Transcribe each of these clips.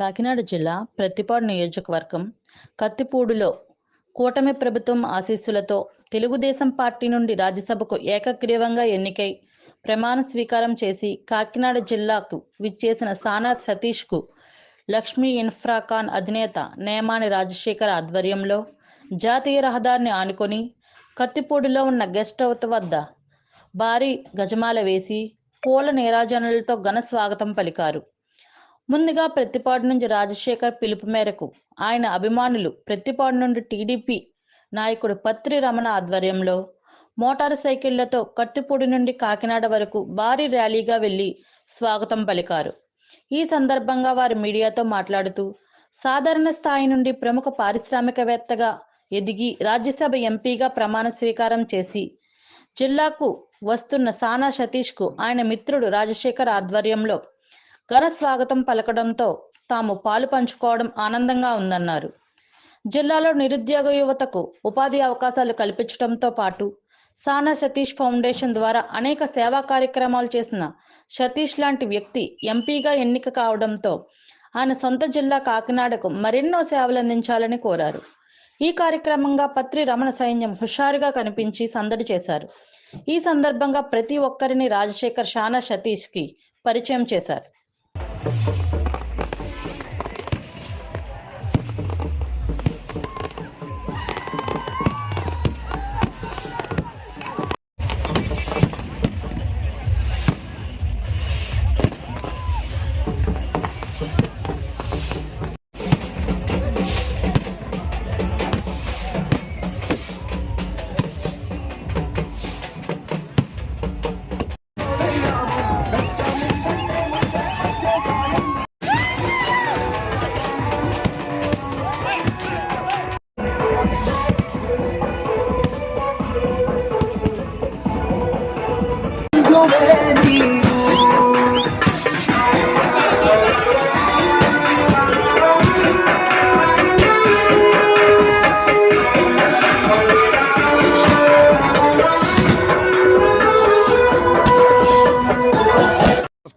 కాకినాడ జిల్లా ప్రతిపాడు నియోజకవర్గం కత్తిపూడిలో కూటమి ప్రభుత్వం ఆశీస్సులతో తెలుగుదేశం పార్టీ నుండి రాజ్యసభకు ఏకగ్రీవంగా ఎన్నికై ప్రమాణ స్వీకారం చేసి కాకినాడ జిల్లాకు విచ్చేసిన సానా సతీష్కు లక్ష్మీ ఇన్ఫ్రాఖాన్ అధినేత నేమాని రాజశేఖర్ ఆధ్వర్యంలో జాతీయ రహదారిని ఆనుకొని కత్తిపూడిలో ఉన్న గెస్ట్ హౌస్ వద్ద భారీ గజమాల వేసి పూల నీరాజనులతో ఘన స్వాగతం పలికారు. ముందుగా ప్రత్తిపాడు నుంచి రాజశేఖర్ పిలుపు మేరకు ఆయన అభిమానులు ప్రత్తిపాడు నుండి టీడీపీ నాయకుడు పత్రి రమణ ఆధ్వర్యంలో మోటారు సైకిళ్ళతో కత్తిపూడి నుండి కాకినాడ వరకు భారీ ర్యాలీగా వెళ్ళి స్వాగతం పలికారు. ఈ సందర్భంగా వారు మీడియాతో మాట్లాడుతూ సాధారణ స్థాయి నుండి ప్రముఖ పారిశ్రామికవేత్తగా ఎదిగి రాజ్యసభ ఎంపీగా ప్రమాణ స్వీకారం చేసి జిల్లాకు వస్తున్న సానా సతీష్కు ఆయన మిత్రుడు రాజశేఖర్ ఆధ్వర్యంలో ఘన స్వాగతం పలకడంతో తాము పాలు పంచుకోవడం ఆనందంగా ఉందన్నారు. జిల్లాలో నిరుద్యోగ యువతకు ఉపాధి అవకాశాలు కల్పించడంతో పాటు సానా సతీష్ ఫౌండేషన్ ద్వారా అనేక సేవా కార్యక్రమాలు చేసిన సతీష్ లాంటి వ్యక్తి ఎంపీగా ఎన్నిక కావడంతో ఆయన సొంత జిల్లా కాకినాడకు మరెన్నో సేవలు అందించాలని కోరారు. ఈ కార్యక్రమంగా పత్రి రమణ సైన్యం హుషారుగా కనిపించి సందడి చేశారు. ఈ సందర్భంగా ప్రతి ఒక్కరిని రాజశేఖర్ షానా సతీష్కి పరిచయం చేశారు. Thank you.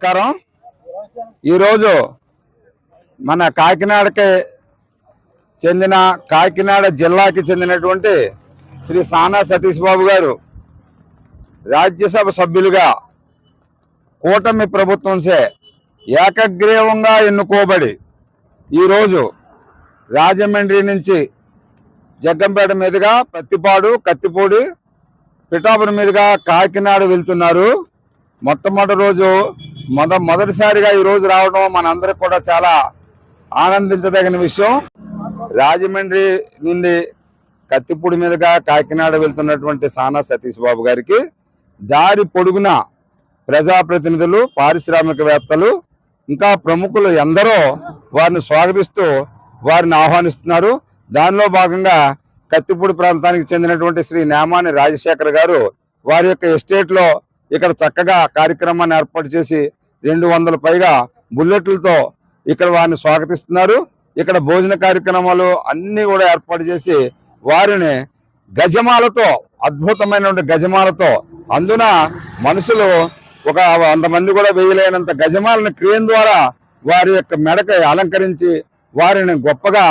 నమస్కారం. ఈరోజు మన కాకినాడకి చెందిన కాకినాడ జిల్లాకి చెందినటువంటి శ్రీ సానా సతీష్ బాబు గారు రాజ్యసభ సభ్యులుగా కూటమి ప్రభుత్వంసే ఏకగ్రీవంగా ఎన్నుకోబడి ఈరోజు రాజమండ్రి నుంచి జగ్గంపేట మీదుగా పత్తిపాడు కత్తిపూడి పిఠాపురం మీదుగా కాకినాడ వెళ్తున్నారు. మొట్టమొదటి రోజు మొద మొదటిసారిగా ఈ రోజు రావడం మనందరికి కూడా చాలా ఆనందించదగిన విషయం. రాజమండ్రి నుండి కత్తిపూడి మీదుగా కాకినాడ వెళ్తున్నటువంటి సానా సతీష్ బాబు గారికి దారి పొడుగున ప్రజాప్రతినిధులు పారిశ్రామికవేత్తలు ఇంకా ప్రముఖులు ఎందరో వారిని స్వాగతిస్తూ వారిని ఆహ్వానిస్తున్నారు. దానిలో భాగంగా కత్తిపూడి ప్రాంతానికి చెందినటువంటి శ్రీ నేమాని రాజశేఖర్ గారు వారి యొక్క ఎస్టేట్లో ఇక్కడ చక్కగా కార్యక్రమాన్ని ఏర్పాటు చేసి రెండు వందల పైగా బుల్లెట్లతో ఇక్కడ వారిని స్వాగతిస్తున్నారు. ఇక్కడ భోజన కార్యక్రమాలు అన్నీ కూడా ఏర్పాటు చేసి వారిని గజమాలతో అద్భుతమైనటువంటి గజమాలతో అందున మనుషులు ఒక వంద మంది కూడా వేయలేనంత గజమాలను క్రియం ద్వారా వారి యొక్క మెడక అలంకరించి వారిని గొప్పగా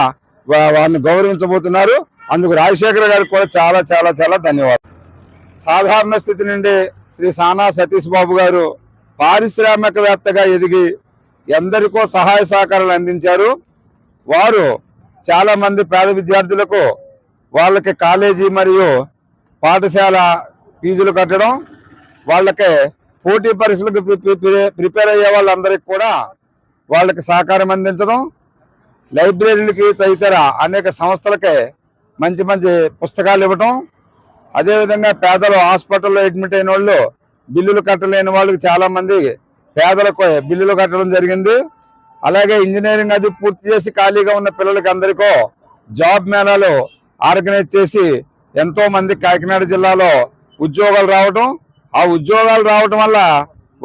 వారిని గౌరవించబోతున్నారు. అందుకు రాజశేఖర్ గారికి కూడా చాలా చాలా చాలా ధన్యవాదాలు. సాధారణ స్థితి నుండి శ్రీ సానా సతీష్ బాబు గారు పారిశ్రామికవేత్తగా ఎదిగి ఎందరికో సహాయ సహకారాలు అందించారు. వారు చాలామంది పేద విద్యార్థులకు వాళ్ళకి కాలేజీ మరియు పాఠశాల ఫీజులు కట్టడం వాళ్ళకి పోటీ పరీక్షలకు ప్రి- ప్రిపేర్ అయ్యే వాళ్ళందరికీ కూడా వాళ్ళకి సహకారం అందించడం లైబ్రరీలకి తదితర అనేక సంస్థలకి మంచి మంచి పుస్తకాలు ఇవ్వటం అదేవిధంగా పేదలు హాస్పిటల్లో అడ్మిట్ అయిన వాళ్ళు బిల్లులు కట్టలేని వాళ్ళకి చాలామంది పేదలకు బిల్లులు కట్టడం జరిగింది. అలాగే ఇంజనీరింగ్ అది పూర్తి చేసి ఖాళీగా ఉన్న పిల్లలకి అందరికో జాబ్ మేళాలు ఆర్గనైజ్ చేసి ఎంతో మంది కాకినాడ జిల్లాలో ఉద్యోగాలు రావడం ఆ ఉద్యోగాలు రావడం వల్ల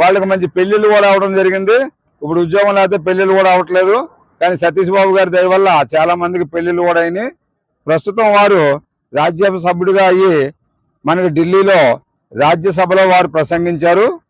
వాళ్ళకి మంచి పెళ్ళిళ్ళు కూడా అవడం జరిగింది. ఇప్పుడు ఉద్యోగం లేకపోతే పెళ్ళిళ్ళు కూడా అవట్లేదు. కానీ సతీష్ బాబు గారి దయ వల్ల చాలా మందికి పెళ్ళిళ్ళు కూడా అయినాయి. ప్రస్తుతం వారు రాజ్యసభ సభ్యుడిగా అయ్యి మనకి ఢిల్లీలో రాజ్యసభలో వారు ప్రసంగించారు.